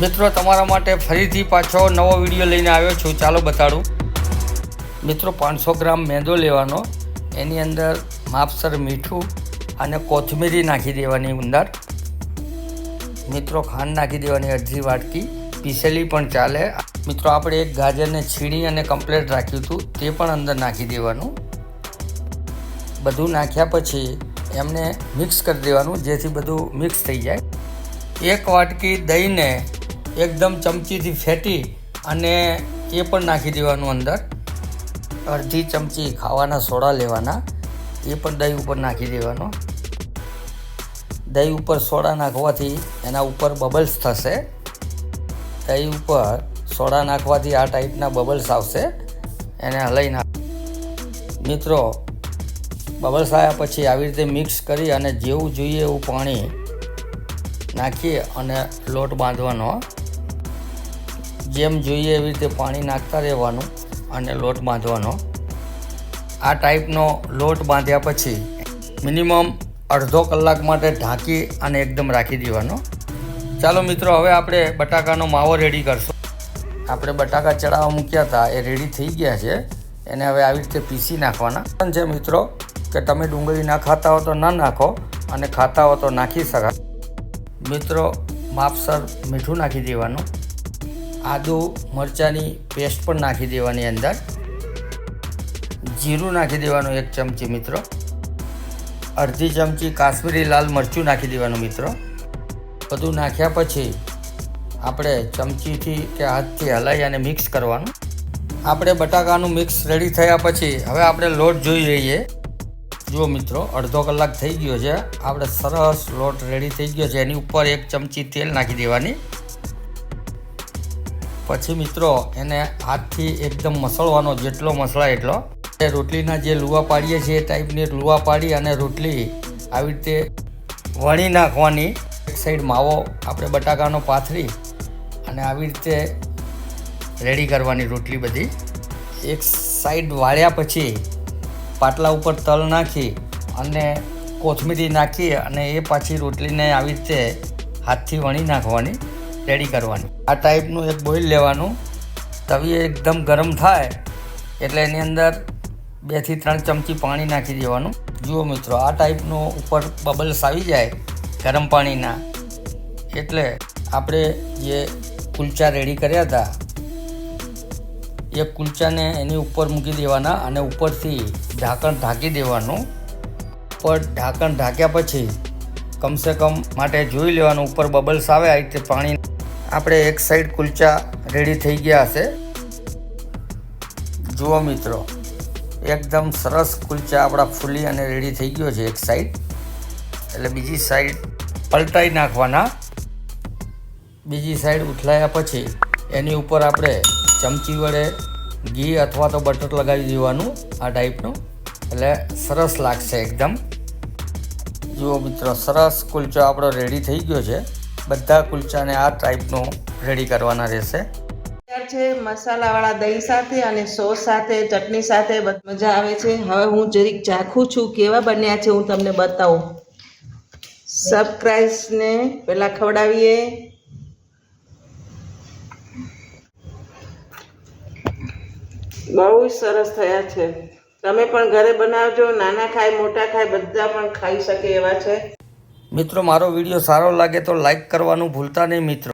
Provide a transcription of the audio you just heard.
મિત્રો, તમારા માટે ફરીથી પાછો નવો વીડિયો લઈને આવ્યો છું. ચાલો બતાડું. મિત્રો, પાંચસો ગ્રામ મેંદો લેવાનો. એની અંદર માપસર મીઠું અને કોથમીરી નાખી દેવાની અંદર. મિત્રો, ખાંડ નાખી દેવાની, અડધી વાટકી. પીસેલી પણ ચાલે. મિત્રો, આપણે એક ગાજરને છીણી અને કમ્પ્લેટ રાખ્યું હતું. તે પણ અંદર નાખી દેવાનું. બધું નાખ્યા પછી એમને મિક્સ કરી દેવાનું, જેથી બધું મિક્સ થઈ જાય. એક વાટકી દહીંને એકદમ ચમચીથી ફેટી અને એ પણ નાખી દેવાનું અંદર. અડધી ચમચી ખાવાના સોડા લેવાના, એ પણ દહીં ઉપર નાખી દેવાનો. દહીં ઉપર સોડા નાખવાથી એના ઉપર બબલ્સ થશે. દહીં ઉપર સોડા નાખવાથી આ ટાઈપના બબલ્સ આવશે. એને હલાઈ નાખ. મિત્રો, બબલ્સ આવ્યા પછી આવી રીતે મિક્સ કરી અને જેવું જોઈએ એવું પાણી નાખીએ અને લોટ બાંધવાનો. જેમ જોઈએ એવી રીતે પાણી નાખતા રહેવાનું અને લોટ બાંધવાનો. આ ટાઈપનો લોટ બાંધ્યા પછી મિનિમમ અડધો કલાક માટે ઢાંકી અને એકદમ રાખી દેવાનો. ચાલો મિત્રો, હવે આપણે બટાકાનો માવો રેડી કરશું. આપણે બટાકા ચડાવવા મૂક્યા હતા, એ રેડી થઈ ગયા છે. એને હવે આવી રીતે પીસી નાખવાના. પણ છે મિત્રો, કે તમે ડુંગળી ના ખાતા હો તો ના નાખો અને ખાતા હો તો નાખી શકાય. મિત્રો, માપસર મીઠું નાખી દેવાનું. આદુ મરચાંની પેસ્ટ પણ નાખી દેવાની અંદર. જીરું નાખી દેવાનું એક ચમચી મિત્રો. અડધી ચમચી કાશ્મીરી લાલ મરચું નાખી દેવાનું મિત્રો. બધું નાખ્યા પછી આપણે ચમચીથી કે હાથથી હલાવી અને મિક્સ કરવાનું. આપણે બટાકાનું મિક્સ રેડી થયા પછી હવે આપણે લોટ જોઈ રહીએ જુઓ મિત્રો, અડધો કલાક થઈ ગયો છે. આપણે સરસ લોટ રેડી થઈ ગયો છે. એની ઉપર એક ચમચી તેલ નાખી દેવાની. પછી મિત્રો એને હાથથી એકદમ મસળવાનો જેટલો મસળાય એટલો. રોટલીના જે લુવા પાડીએ છીએ એ ટાઈપની લુવા પાડી અને રોટલી આવી રીતે વણી નાખવાની. એક સાઈડ માવો આપણે બટાકાનો પાથરી અને આવી રીતે રેડી કરવાની રોટલી બધી. એક સાઈડ વાળ્યા પછી પાટલા ઉપર તલ નાખી અને કોથમીરી નાખી અને એ પાછી રોટલીને આવી રીતે હાથથી વણી નાખવાની. રેડી કરવાની. આ ટાઈપનું એક બોઇલ લેવાનું. તવી એકદમ ગરમ થાય, એટલે એની અંદર બેથી ત્રણ ચમચી પાણી નાખી દેવાનું. જુઓ મિત્રો, આ ટાઈપનું ઉપર બબલ્સ આવી જાય ગરમ પાણીના. એટલે આપણે જે કુલચા રેડી કર્યા હતા, એ કુલચાને એની ઉપર મૂકી દેવાના અને ઉપરથી ઢાંકણ ઢાંકી દેવાનું. ઉપર ઢાંકણ ઢાંક્યા પછી કમસે કમ માટે જોઈ લેવાનું, ઉપર બબલ્સ આવે, આ રીતે પાણી આપણે એક સાઈડ કુલચા રેડી થઈ ગયા હશે. જુઓ મિત્રો, એકદમ સરસ કુલચા આપણા ફૂલી અને રેડી થઈ ગયો છે એક સાઈડ એટલે બીજી સાઈડ પલટાઈ નાખવાના. બીજી સાઈડ ઉથલાયા પછી એની ઉપર આપણે ચમચી વડે ઘી અથવા તો બટર લગાવી દેવાનું આ ટાઈપનું એટલે સરસ લાગશે એકદમ. જુઓ મિત્રો, સરસ કુલચો આપણો રેડી થઈ ગયો છે. બધા કુલચાને આ ટાઈપનો રેડી કરવાના રહેશે. છે, મસાલાવાળા દહીં સાથે અને સોસ સાથે, ચટણી સાથે મજા આવે છે. હવે હું જરીક ચાખું છું, કેવા બન્યા છે હું તમને બતાવું. સબક્રાઈસને પહેલાં ખવડાવીએ. બહુ સરસ થયા છે. તમે પણ ઘરે બનાવજો, નાના ખાય, મોટા ખાય, બધા પણ ખાઈ શકે એવા છે. મિત્રો મારો વીડિયો સારો લાગે તો લાઇક કરવાનું ભૂલતા નહીં મિત્રો.